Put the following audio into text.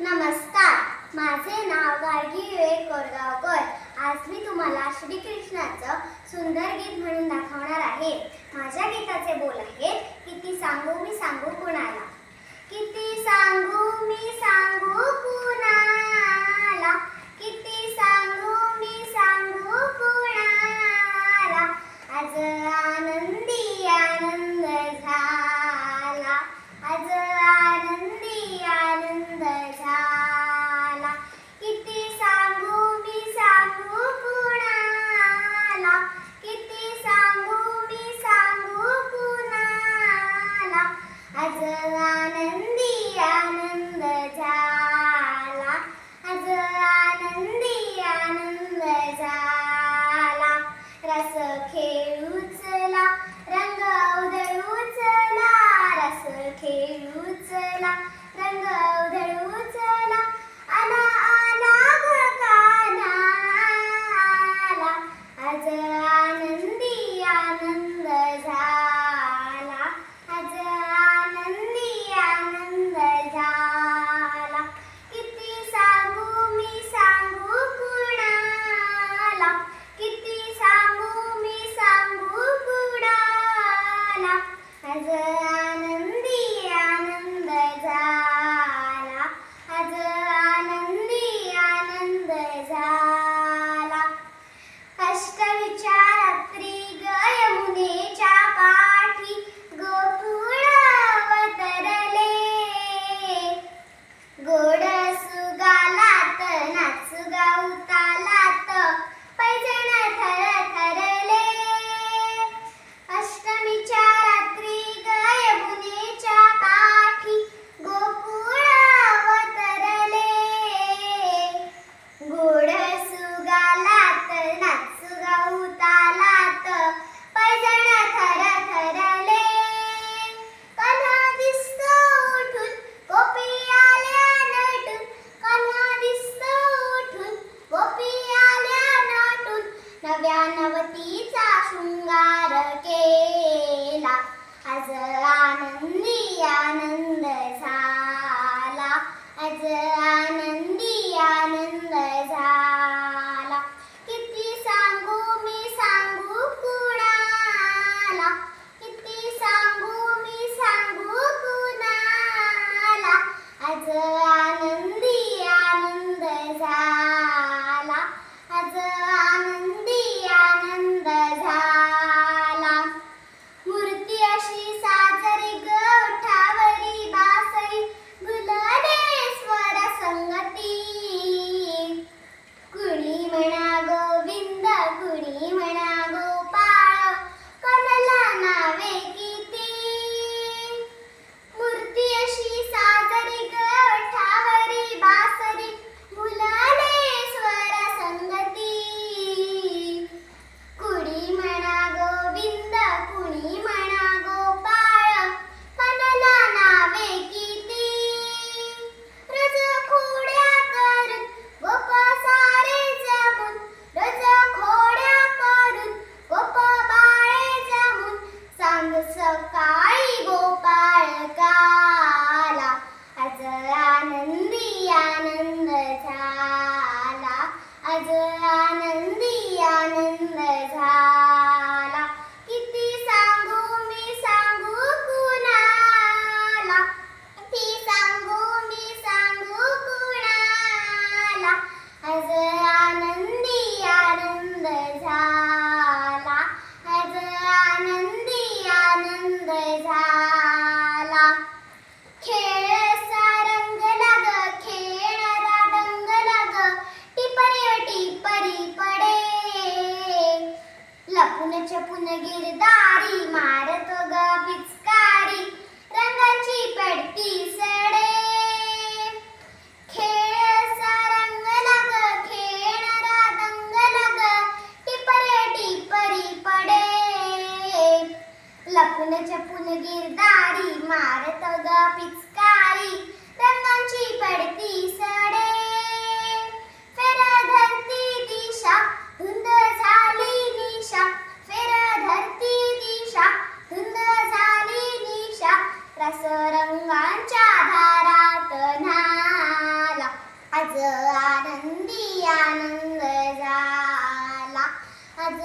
नमस्कार. माझे नाव गार्गी विवेक कोरगावकर. आज मी तुम्हाला श्रीकृष्णाचं सुंदर गीत म्हणून दाखवणार आहे. माझ्या गीता coração. आज आनंदी आनंद झाला. किती सांगू मी सांगू कुणाला? किती सांगू मी सांगू कुणाला? आज पुनगिरदारी मारत ग पिचकारी रंगांची पडती सडे. फेर धरती दिशा धुंद झाली निशा. फेर धरती दिशा धुंद झाली निशा. रसरंगांच्या धारात न्हाला. आज आनंदी आनंद झाला. आज